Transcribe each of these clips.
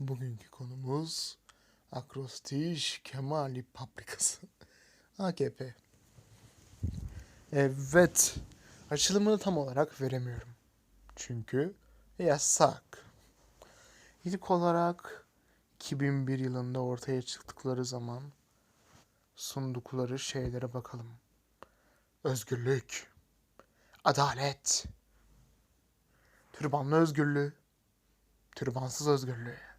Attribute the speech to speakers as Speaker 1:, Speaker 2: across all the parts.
Speaker 1: Bugünkü konumuz akrostiş Kemali Paprikası. AKP. Evet. Açılımını tam olarak veremiyorum. Çünkü yasak. İlk olarak 2001 yılında ortaya çıktıkları zaman sundukları şeylere bakalım. Özgürlük, adalet, türbanlı özgürlüğü, türbansız özgürlüğü.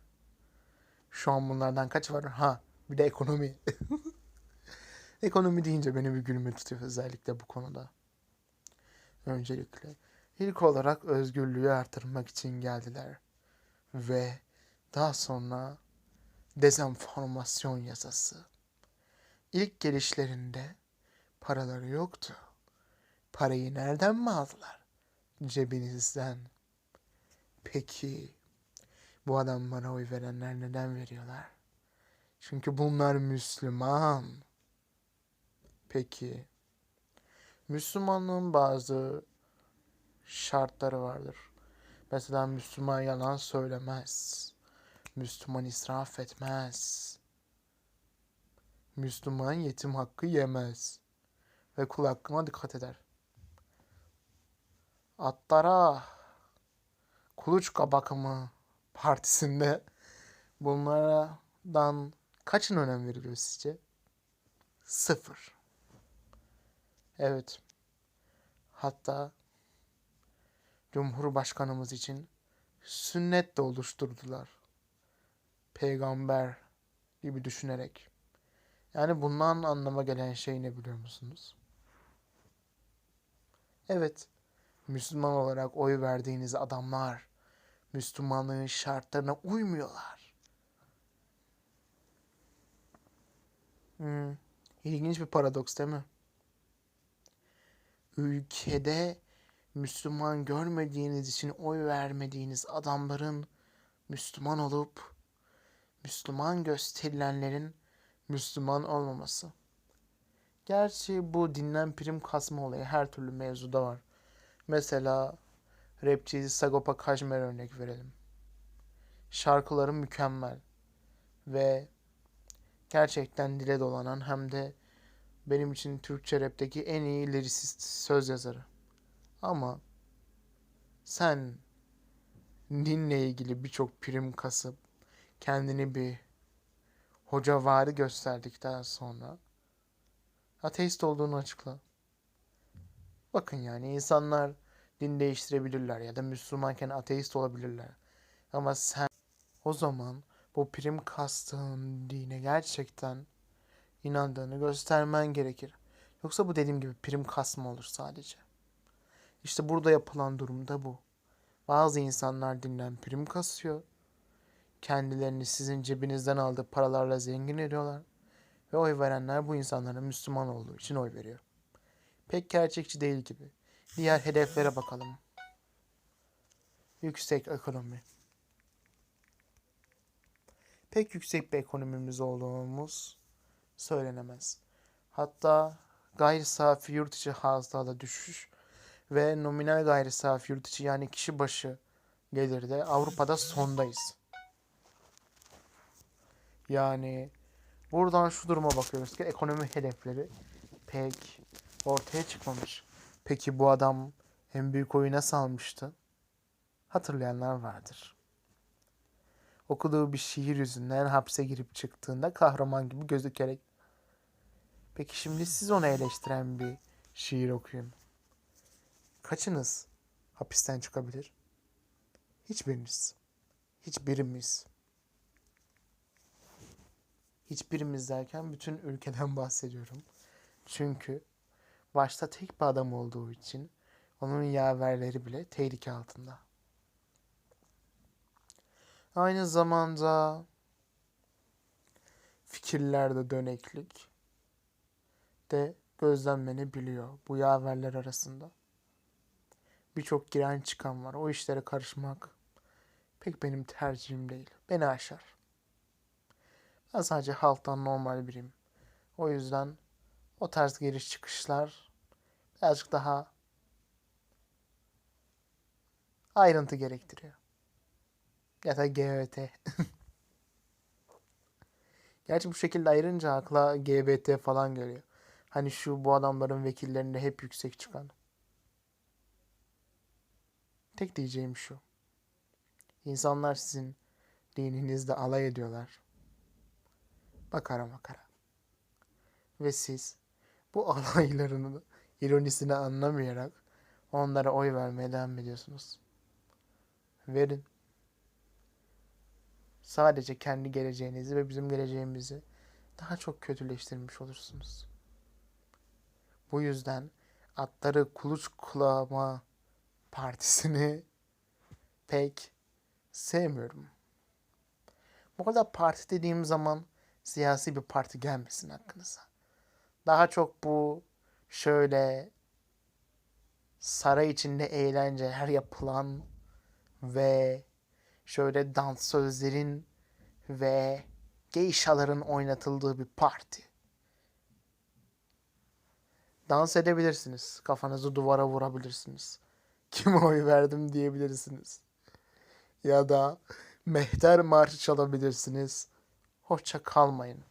Speaker 1: Şu an bunlardan kaç var? Ha, bir de ekonomi. ekonomi deyince beni bir gülme tutuyor özellikle bu konuda. Öncelikle ilk olarak özgürlüğü artırmak için geldiler. Ve daha sonra dezenformasyon yasası. İlk gelişlerinde paraları yoktu. Parayı nereden mi aldılar? Cebinizden. Peki bu adamlara oy verenler neden veriyorlar? Çünkü bunlar Müslüman. Peki Müslümanlığın bazı şartları vardır. Mesela Müslüman yalan söylemez. Müslüman israf etmez. Müslüman yetim hakkı yemez. Ve kul hakkına dikkat eder. Atlara kuluçka bakımı partisinde bunlardan kaçın önem veriliyor sizce? Sıfır. Evet. Hatta Cumhurbaşkanımız için sünnet de oluşturdular. Peygamber gibi düşünerek. Yani bundan anlama gelen şey ne biliyor musunuz? Evet, Müslüman olarak oy verdiğiniz adamlar Müslümanlığın şartlarına uymuyorlar. Hmm, ilginç bir paradoks değil mi? Ülkede Müslüman görmediğiniz için oy vermediğiniz adamların Müslüman olup Müslüman gösterilenlerin Müslüman olmaması. Gerçi bu dinlen prim kasma olayı her türlü mevzuda var. Mesela rapçi Sagopa Kajmer örnek verelim. Şarkıları mükemmel ve gerçekten dile dolanan hem de benim için Türkçe rapteki en iyi lirist söz yazarı. Ama sen dinle ilgili birçok prim kasıp kendini bir hocavari gösterdikten sonra ateist olduğunu açıkla. Bakın yani insanlar din değiştirebilirler ya da Müslümanken ateist olabilirler. Ama sen o zaman bu prim kastığın dine gerçekten inandığını göstermen gerekir. Yoksa bu dediğim gibi prim kasma olur sadece. İşte burada yapılan durum da bu. Bazı insanlar dinden prim kasıyor. Kendilerini sizin cebinizden aldığı paralarla zengin ediyorlar. Ve oy verenler bu insanların Müslüman olduğu için oy veriyor. Pek gerçekçi değil gibi. Diğer hedeflere bakalım. Yüksek ekonomi. Pek yüksek bir ekonomimiz olduğumuz söylenemez. Hatta gayri safi yurt içi hasılada düşüş ve nominal gayri safi yurt içi yani kişi başı gelirde Avrupa'da sondayız. Yani buradan şu duruma bakıyoruz ki ekonomi hedefleri pek ortaya çıkmamış. Peki bu adam en büyük oyu nasıl almıştı? Hatırlayanlar vardır. Okuduğu bir şiir yüzünden hapse girip çıktığında kahraman gibi gözükerek. Peki şimdi siz onu eleştiren bir şiir okuyun. Kaçınız hapisten çıkabilir? Hiçbiriniz. Hiçbirimiz. Hiçbirimiz derken bütün ülkeden bahsediyorum. Çünkü başta tek bir adam olduğu için onun yaverleri bile tehlike altında. Aynı zamanda fikirlerde döneklik de gözlemlenebiliyor bu yaverler arasında. Birçok giren çıkan var. O işlere karışmak pek benim tercihim değil. Beni aşar. Ben sadece halktan normal biriyim. O yüzden o tarz giriş çıkışlar birazcık daha ayrıntı gerektiriyor. Ya da GÖT. Gerçi bu şekilde ayırınca akla GBT falan geliyor. Hani şu bu adamların vekillerinde hep yüksek çıkan. Tek diyeceğim şu. İnsanlar sizin dininizde alay ediyorlar. Makara makara. Ve siz bu alaylarının ironisini anlamayarak onlara oy vermeye devam ediyorsunuz. Verin. Sadece kendi geleceğinizi ve bizim geleceğimizi daha çok kötüleştirmiş olursunuz. Bu yüzden atları kuluç kulağıma partisini pek sevmiyorum. Bu kadar parti dediğim zaman siyasi bir parti gelmesin hakkınıza. Daha çok bu şöyle saray içinde eğlenceler yapılan ve şöyle dansözlerin ve geyşaların oynatıldığı bir parti. Dans edebilirsiniz. Kafanızı duvara vurabilirsiniz. Kime oy verdim diyebilirsiniz. Ya da mehter marşı çalabilirsiniz. Hoşça kalmayın.